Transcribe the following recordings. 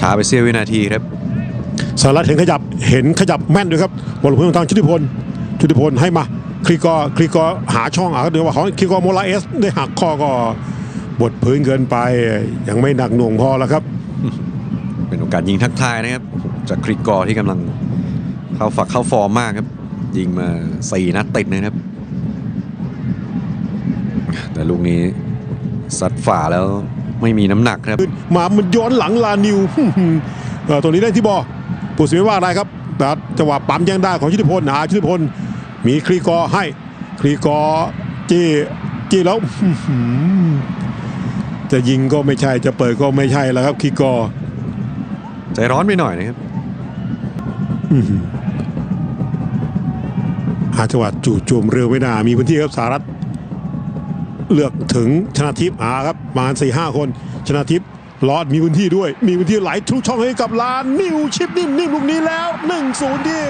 ช้าไปเสี้ยววินาทีครับสหรัฐเห็นขยับเห็นขยับแม่นด้วยครับบอลลงพื้นทางชุติพลชุติพลให้มาคลีกอร์คลีกอร์หาช่องอะเดี๋ยวว่าของคลีกอร์โมลาเอสได้หักข้อก็บดพื้นเกินไปยังไม่หนักหน่วงพอแล้วครับ เป็นโอกาสยิงทักทายนะครับโอ้โหจากคริกกอร์ที่กำลังเข้าฝักเข้าฟอร์มมากครับ ยิงมาสี่นัดติดนะครับ แต่ลูกนี้ซัดฝ่าแล้ว ไม่มีน้ำหนักครับขึ้นมามันย้อนหลังลานิวเออตัวนี้ได้ที่บอผู้สิไม่ว่าอะไรครับ แต่จังหวะปั๊มยังได้ของชุติพลหาชุติพล มีคลีกอร์ให้คลีกอร์จี้จี้แล้วอื้อหือจะยิงก็ไม่ใช่จะเปิดก็ไม่ใช่แล้วครับคลีกอร์ใจร้อนไปหน่อยนะครับหาจังหวะจู่โจมเร็วไม่น่ามีพื้นที่ครับสหรัฐ เลือกถึงชนะทิพย์อาครับประมาณสี่ห้าคน ชนะทิพย์ลอดมีพื้นที่ด้วย มีพื้นที่ไหลทุกช่องให้กับลานนิวชิปนิ่มนิ่มลูกนี้แล้ว1นศูนย์ที่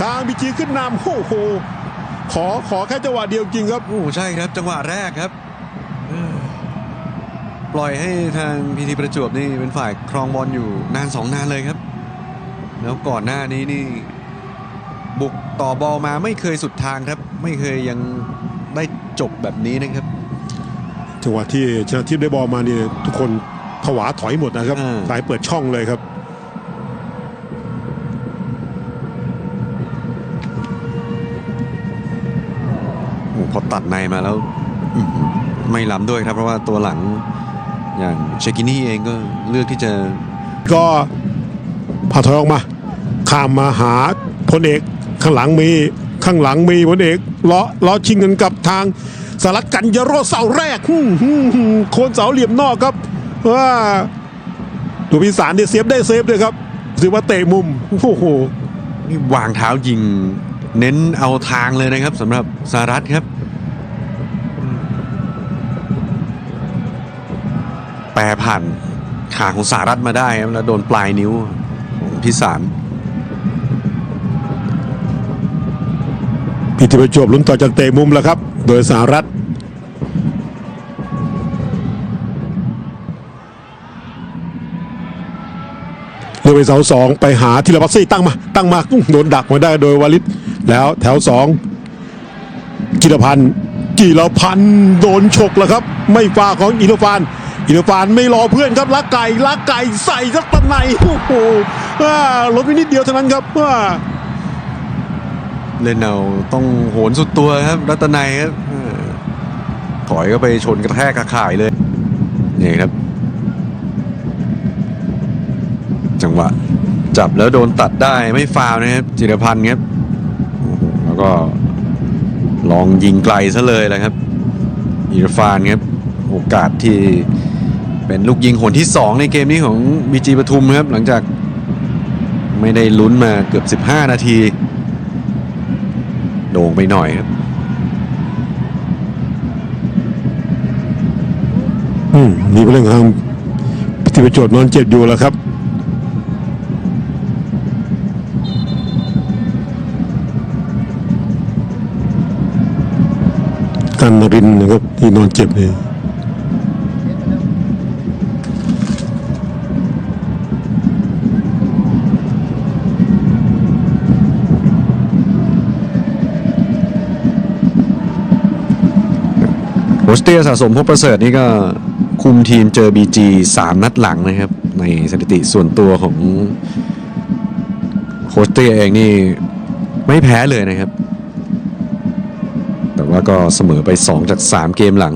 ทางบีจีขึ้นนำโอ้โหขอขอแค่จังหวะเดียวจริงครับโอ้ใช่ครับจังหวะแรกครับปล่อยให้ทางพีทีประจวบนี่เป็นฝ่ายครองบอลอยู่นานสองนานเลยครับ แล้วก่อนหน้านี้นี่ บุกต่อบอลมาไม่เคยสุดทางครับ ไม่เคยยังได้จบแบบนี้นะครับ จังหวะที่ชนะทิพย์ได้บอลมาเนี่ยทุกคนผวาถอยหมดนะครับ อ่า สายเปิดช่องเลยครับ โอ้โหพอตัดในมาแล้วอื้อหือไม่ล้ำด้วยครับ เพราะว่าตัวหลังอย่างเชกินี่เองก็เลือกที่จะ ก็พาถอยออกมาข้ามมาหาพลเอก ข้างหลังมีข้างหลังมีพลเอกล้อล้อชิงกันกับทาง สารัตกันยโรเสาแรกฮึ่มฮึ่มฮึ่มโคนเสาเหลี่ยมนอกครับว่าตัวพิสารเนี่ยเซฟได้เซฟด้วยครับถือว่าเตะมุมโอ้โหนี่วางเท้ายิง เน้นเอาทางเลยนะครับสำหรับสหรัฐครับแปรผ่านขาของสหรัฐมาได้ครับแล้วโดนปลายนิ้วของพิสารพิธีประจวบลุ้นต่อจากเตะมุมแล้วครับ โดยสหรัฐ อกไปเสาสองไปหาธีรพัฒน์ซี่ตั้งมา ตั้งมาโดนดักมาได้โดยวาลิศแล้วแถวสองจิรพันธ์จิรพันธ์โดนฉกแล้วครับ ไม่ฟาของอิรฟานอิรฟานไม่รอเพื่อนครับลักไก่ลักไก่ใส่สักตะไหนโอ้โหลดไปนิดเดียวเท่านั้นครับเล่นเอาต้องโหนสุดตัวครับรัตนัยครับถอยก็ไปชนกระแทกกระข่ายเลยนี่ครับ จังหวะ จับแล้วโดนตัดได้ไม่ฟาวนะครับจิรพันธ์ครับแล้วก็ลองยิงไกลซะเลยแหละครับอิรฟานครับโอกาสที่เป็นลูกยิงหนที่ 2 ในเกมนี้ของบีจีปทุมครับหลังจากไม่ได้ลุ้นมาเกือบ 15 นาที โด่งไปหน่อยครับอืมมีเรื่องทางพิธีประโจทย์นอนเจ็บอยู่แล้วครับ กันนรินนะครับที่นอนเจ็บเนี่ยโรสเตียสะสมพบประเสริฐนี่ก็คุมทีมเจอ BG 3 นัดหลังนะครับ ในสถิติส่วนตัวของโคชเตียเองนี่ไม่แพ้เลยนะครับ แต่ว่าก็เสมอไป 2 จาก 3 เกมหลัง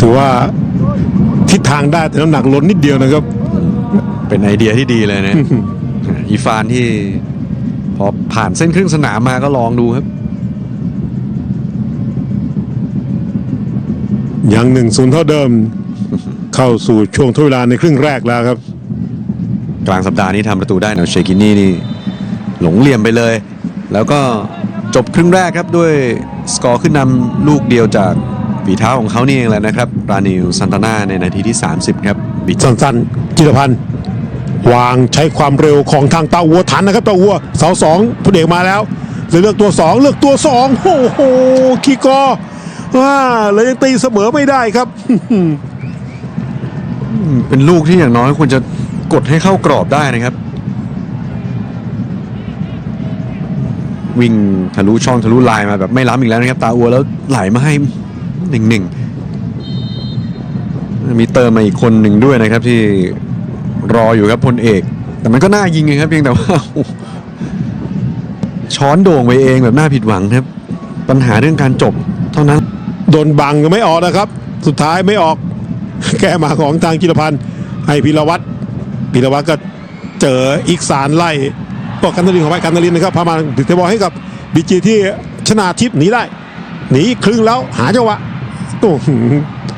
ถือว่าทิศทางได้แต่น้ำหนักล้นนิดเดียวนะครับ เป็นไอเดียที่ดีเลยนะ อีฟานที่พอผ่านเส้นครึ่งสนามมาก็ลองดูครับ ยังหนึ่งศูนย์เท่าเดิม เข้าสู่ช่วงทดเวลาในครึ่งแรกแล้วครับ กลางสัปดาห์นี้ทำประตูได้นะเชกินี่นี่ หลงเหลี่ยมไปเลย แล้วก็จบครึ่งแรกครับด้วยสกอร์ขึ้นนำลูกเดียวจากฝีเท้าของเขานี่เองแหละนะครับรานิวซันตานาในนาทีที่ 30 ครับบิสั้นๆจิรพันธ์วางใช้ความเร็วของทางเตาวัวทันนะครับเตาวัวเสาสองผู้เอกมาแล้วเลยเลือกตัวสองเลือกตัวสองโอ้โหคีกอ ว่าเลยยังตีเสมอไม่ได้ครับ เป็นลูกที่อย่างน้อยควรจะกดให้เข้ากรอบได้นะครับ วิ่งทะลุช่องทะลุลายมาแบบไม่ล้ำอีกแล้วนะครับ ตาอัวแล้วไหลมาให้หนึ่งหนึ่งมีเติมมาอีกคนหนึ่งด้วยนะครับที่รออยู่ครับพลเอก แต่มันก็น่ายิงไงครับเพียงแต่ว่าช้อนโด่งไปเองแบบน่าผิดหวังครับ ปัญหาเรื่องการจบเท่านั้น โดนบังก็ไม่ออกนะครับ สุดท้ายไม่ออก แก้มาของทางจิรพันธ์ให้พิรวัตรพิรวัตรก็เจออีกสารไล่ก็กันนรินของไปกันนรินนะครับพามาถึงเทบอลให้กับบีจีที่ชนะทิพย์หนีได้หนีครึ่งแล้วหาจังหวะโอ้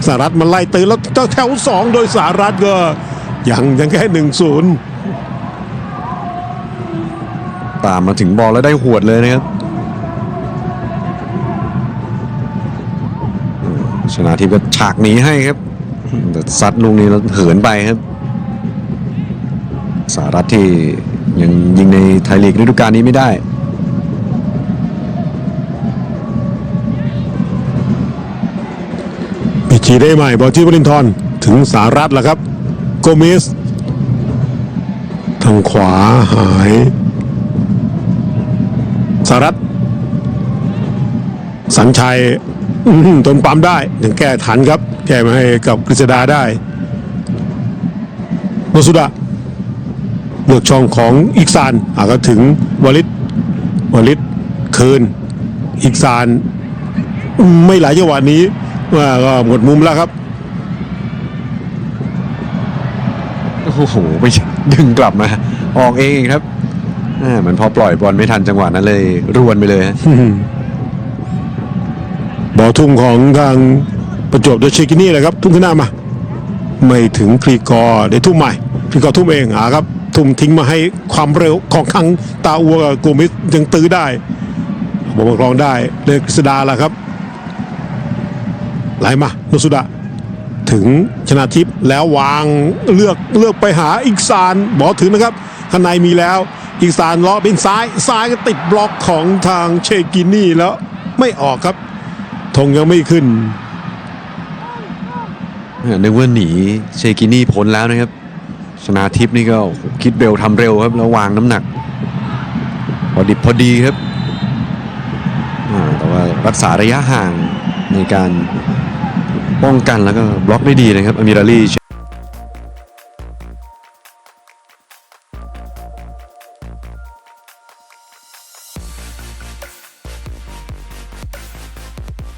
สหรัฐมันไล่ตื่นแล้วเจ้าแถวสองโดยสหรัฐก็ยังยังแค่หนึ่งศูนย์ตามมาถึงบอลแล้วได้หวดเลยนะครับ ชนะทิพย์ก็ฉากหนีให้ครับแต่ซัดลูกนี้แล้วเหินไปครับ สารัฐที่ยังยิงในไทยลีกฤดูกาลนี้ไม่ได้บีจีได้ใหม่บอลที่วลินทรถึงสหรัฐแล้วครับ โกเมสทางขวาหายสหรัฐสัญชัย อื้อหือตนปั๊มได้ยังแก้ทันครับ แก้มาให้กับกฤษดาได้โนสุดะเลือกช่องของอีกซานอะก็ถึงวลิตวลิตคืนอีกซาน ไม่หลายจังหวะนี้ว่าก็หมดมุมแล้วครับโอ้โหไปดึงกลับมา ออกเองอีกครับอ่าเหมันพอปล่อยบอลไม่ทันจังหวะนั้นเลยรวนไปเลยฮะบ อลทุ่งของทางประจวบโดยเชกินี่แหละครับทุ่มขึ้นหน้ามา ไม่ถึงพรีกอได้ทุ่มใหม่พรีกอทุ่มเองอ่าครับ ทุ่มทิ้งมาให้ความเร็วของทางตาอัวกับโกมิสยังตื้อได้บอลมากรองได้เลยกฤษดาล่ะครับไหลมาโนสุดะถึงชนะทิพย์แล้ววางเลือกเลือกไปหาอีกซานบอถึงนะครับข้างในมีแล้วอีกซานล้อเป็นซ้ายซ้ายก็ติดบล็อกของทางเชกินี่แล้วไม่ออกครับ ธงยังไม่ขึ้น นึกว่าหนีเชกินี่พ้นแล้วนะครับ ชนาทิพนี่ก็คิดเร็วทำเร็วครับแล้ววางน้ำหนัก พอดิบพอดีครับ แต่ว่ารักษาระยะห่างในการป้องกันแล้วก็บล็อกได้ดีนะครับ อมิราลี